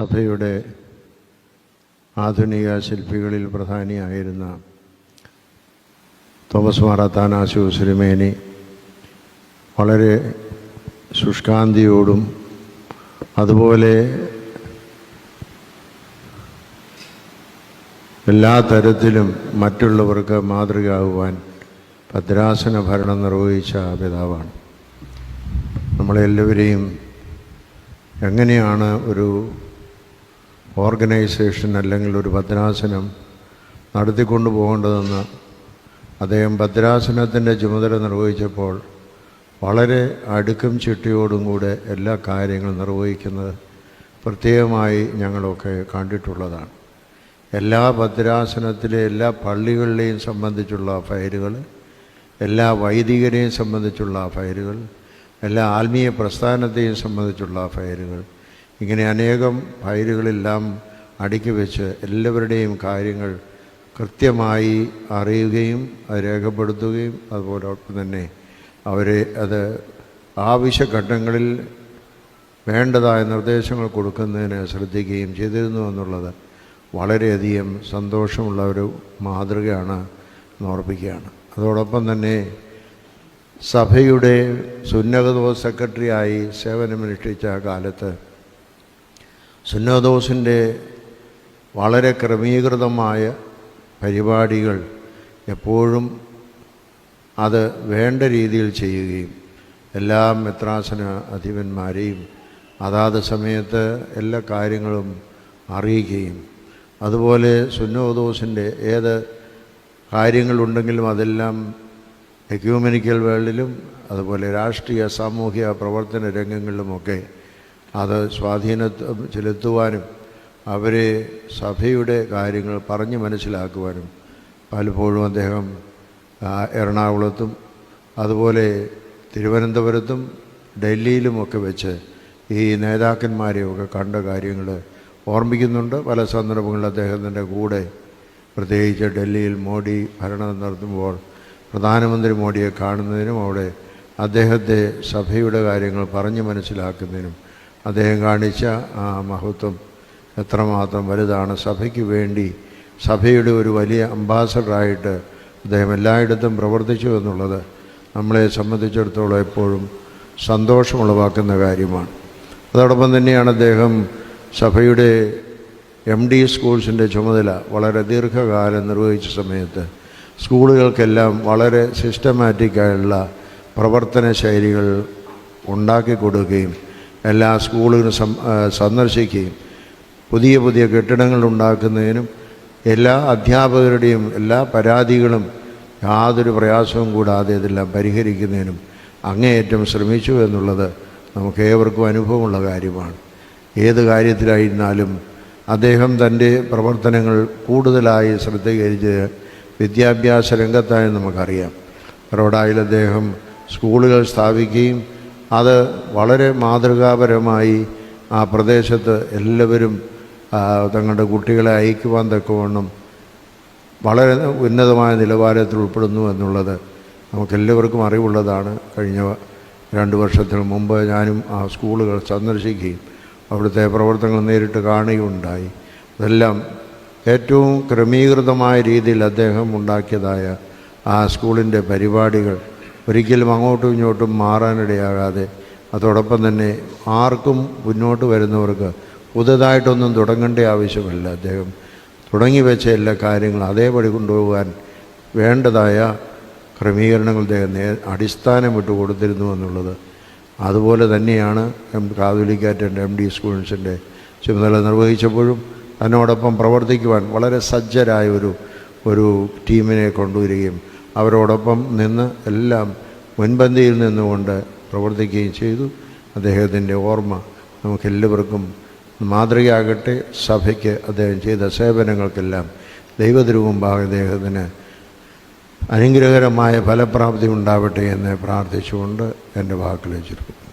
സഭയുടെ ആധുനിക ശില്പികളിൽ പ്രധാനിയായിരുന്ന തോമസ് മാറാത്താനാശു സിരിമേനി വളരെ ശുഷ്കാന്തിയോടും അതുപോലെ എല്ലാ തരത്തിലും മറ്റുള്ളവർക്ക് മാതൃകയാകുവാൻ ഭദ്രാസന ഭരണം നിർവഹിച്ച പിതാവാണ്. നമ്മളെല്ലാവരെയും എങ്ങനെയാണ് ഒരു ഓർഗനൈസേഷൻ അല്ലെങ്കിൽ ഒരു ഭദ്രാസനം നടത്തിക്കൊണ്ടു പോകേണ്ടതെന്ന് അദ്ദേഹം ഭദ്രാസനത്തിന്റെ ചുമതല നിർവഹിച്ചപ്പോൾ വളരെ അടുക്കും ചിട്ടയോടും കൂടെ എല്ലാ കാര്യങ്ങളും നിർവഹിക്കുന്നത് പ്രത്യേകമായി ഞങ്ങളൊക്കെ കണ്ടിട്ടുള്ളതാണ്. എല്ലാ ഭദ്രാസനത്തിലെ എല്ലാ പള്ളികളിലെയും സംബന്ധിച്ചുള്ള ഫയലുകൾ എല്ലാ വൈദികരെയും സംബന്ധിച്ചുള്ള ഫയലുകൾ എല്ലാ ആത്മീയ പ്രസ്ഥാനത്തെയും സംബന്ധിച്ചുള്ള ഫയലുകൾ ഇങ്ങനെ അനേകം ഫയലുകളെല്ലാം അടുക്കി വെച്ച് എല്ലാവരുടെയും കാര്യങ്ങൾ കൃത്യമായി അറിയുകയും അത് രേഖപ്പെടുത്തുകയും അതുപോലൊപ്പം തന്നെ അവരെ അത് ആവശ്യഘട്ടങ്ങളിൽ വേണ്ടതായ നിർദ്ദേശങ്ങൾ കൊടുക്കുന്നതിന് ശ്രദ്ധിക്കുകയും ചെയ്തിരുന്നു എന്നുള്ളത് വളരെയധികം സന്തോഷമുള്ള ഒരു മാതൃകയാണ് എന്നോർപ്പിക്കുകയാണ് അതോടൊപ്പം തന്നെ സഭയുടെ സുന്നഗതോ സെക്രട്ടറിയായി സേവനമനുഷ്ഠിച്ച കാലത്ത് സുന്നദോസിന്റെ വളരെ ക്രമീകൃതമായ പരിപാടികൾ എപ്പോഴും അത് വേണ്ട രീതിയിൽ ചെയ്യുകയും എല്ലാ മെത്രാസന അധിപന്മാരെയും അതാത് സമയത്ത് എല്ലാ കാര്യങ്ങളും അറിയിക്കുകയും അതുപോലെ സുന്നോദോസിന്റെ ഏത് കാര്യങ്ങളുണ്ടെങ്കിലും അതെല്ലാം എക്യൂമെനിക്കൽ വേൾഡിലും അതുപോലെ രാഷ്ട്രീയ സാമൂഹിക പ്രവർത്തന രംഗങ്ങളിലുമൊക്കെ അത് സ്വാധീന ചെലുത്തുവാനും അവരെ സഭയുടെ കാര്യങ്ങൾ പറഞ്ഞ് മനസ്സിലാക്കുവാനും പലപ്പോഴും അദ്ദേഹം എറണാകുളത്തും അതുപോലെ തിരുവനന്തപുരത്തും ഡൽഹിയിലുമൊക്കെ വെച്ച് ഈ നേതാക്കന്മാരെയൊക്കെ കണ്ട കാര്യങ്ങൾ ഓർമ്മിക്കുന്നുണ്ട്. പല സന്ദർഭങ്ങളിൽ അദ്ദേഹത്തിന്റെ കൂടെ പ്രത്യേകിച്ച് ഡൽഹിയിൽ മോഡി ഭരണം നടത്തുമ്പോൾ പ്രധാനമന്ത്രി മോഡിയെ കാണുന്നതിനും അവിടെ അദ്ദേഹത്തെ സഭയുടെ കാര്യങ്ങൾ പറഞ്ഞ് മനസ്സിലാക്കുന്നതിനും അദ്ദേഹം കാണിച്ച ആ മഹത്വം എത്രമാത്രം വലുതാണ്. സഭയ്ക്ക് വേണ്ടി സഭയുടെ ഒരു വലിയ അംബാസഡറായിട്ട് അദ്ദേഹം എല്ലായിടത്തും പ്രവർത്തിച്ചു എന്നുള്ളത് നമ്മളെ സംബന്ധിച്ചിടത്തോളം എപ്പോഴും സന്തോഷമുളവാക്കുന്ന കാര്യമാണ്. അതോടൊപ്പം തന്നെയാണ് അദ്ദേഹം സഭയുടെ എം ഡി സ്കൂൾസിന്റെ ചുമതല വളരെ ദീർഘകാലം നിർവഹിച്ച സമയത്ത് സ്കൂളുകൾക്കെല്ലാം വളരെ സിസ്റ്റമാറ്റിക്കായുള്ള പ്രവർത്തന ശൈലികൾ ഉണ്ടാക്കി കൊടുക്കുകയും എല്ലാ സ്കൂളുകളും സന്ദർശിക്കുകയും പുതിയ പുതിയ കെട്ടിടങ്ങൾ ഉണ്ടാക്കുന്നതിനും എല്ലാ അധ്യാപകരുടെയും എല്ലാ പരാതികളും യാതൊരു പ്രയാസവും കൂടാതെ ഇതെല്ലാം പരിഹരിക്കുന്നതിനും അങ്ങേയറ്റം ശ്രമിച്ചു എന്നുള്ളത് നമുക്ക് ഏവർക്കും അനുഭവമുള്ള കാര്യമാണ്. ഏത് കാര്യത്തിലായിരുന്നാലും അദ്ദേഹം തന്റെ പ്രവർത്തനങ്ങൾ കൂടുതലായി ശ്രദ്ധീകരിച്ച് വിദ്യാഭ്യാസ രംഗത്തായി നമുക്കറിയാം. റോഡായിൽ അദ്ദേഹം സ്കൂളുകൾ സ്ഥാപിക്കുകയും അത് വളരെ മാതൃകാപരമായി ആ പ്രദേശത്ത് എല്ലാവരും തങ്ങളുടെ കുട്ടികളെ അയക്കുവാൻ തക്കവണ്ണം വളരെ ഉന്നതമായ നിലവാരത്തിൽ ഉൾപ്പെടുന്നു എന്നുള്ളത് നമുക്കെല്ലാവർക്കും അറിവുള്ളതാണ്. കഴിഞ്ഞ രണ്ട് വർഷത്തിന് മുമ്പ് ഞാനും ആ സ്കൂളുകൾ സന്ദർശിക്കുകയും അവിടുത്തെ പ്രവർത്തനങ്ങൾ നേരിട്ട് കാണുകയുണ്ടായി. അതെല്ലാം ഏറ്റവും ക്രമീകൃതമായ രീതിയിൽ അദ്ദേഹം ഉണ്ടാക്കിയതായ ആ സ്കൂളിന്റെ പരിപാടികൾ ഒരിക്കലും അങ്ങോട്ടും ഇങ്ങോട്ടും മാറാനിടയാകാതെ അതോടൊപ്പം തന്നെ ആർക്കും മുന്നോട്ട് വരുന്നവർക്ക് പുതുതായിട്ടൊന്നും തുടങ്ങേണ്ട ആവശ്യമില്ല. അദ്ദേഹം തുടങ്ങി വെച്ച എല്ലാ കാര്യങ്ങളും അതേപടി കൊണ്ടുപോകാൻ വേണ്ടതായ ക്രമീകരണങ്ങൾ അദ്ദേഹം അടിസ്ഥാനം വിട്ടു കൊടുത്തിരുന്നു എന്നുള്ളത്. അതുപോലെ തന്നെയാണ് എം കാതുലിക്കാറ്റന്റെ എം ഡി സ്കൂൾസിന്റെ ചുമതല നിർവഹിച്ചപ്പോഴും തന്നോടൊപ്പം പ്രവർത്തിക്കുവാൻ വളരെ സജ്ജരായ ഒരു ഒരു ടീമിനെ കൊണ്ടുവരികയും അവരോടൊപ്പം നിന്ന് എല്ലാം മുൻപന്തിയിൽ നിന്നുകൊണ്ട് പ്രവർത്തിക്കുകയും ചെയ്തു. അദ്ദേഹത്തിന്റെ ഓർമ്മ നമുക്കെല്ലാവർക്കും മാതൃകയാകട്ടെ. സഭയ്ക്ക് അദ്ദേഹം ചെയ്ത സേവനങ്ങൾക്കെല്ലാം ദൈവതിരുമുമ്പാകെ അദ്ദേഹത്തിന് അനുഗ്രഹകരമായ ഫലപ്രാപ്തി ഉണ്ടാവട്ടെ എന്ന് പ്രാർത്ഥിച്ചുകൊണ്ട് എന്റെ വാക്കുകൾ ചുരുക്കും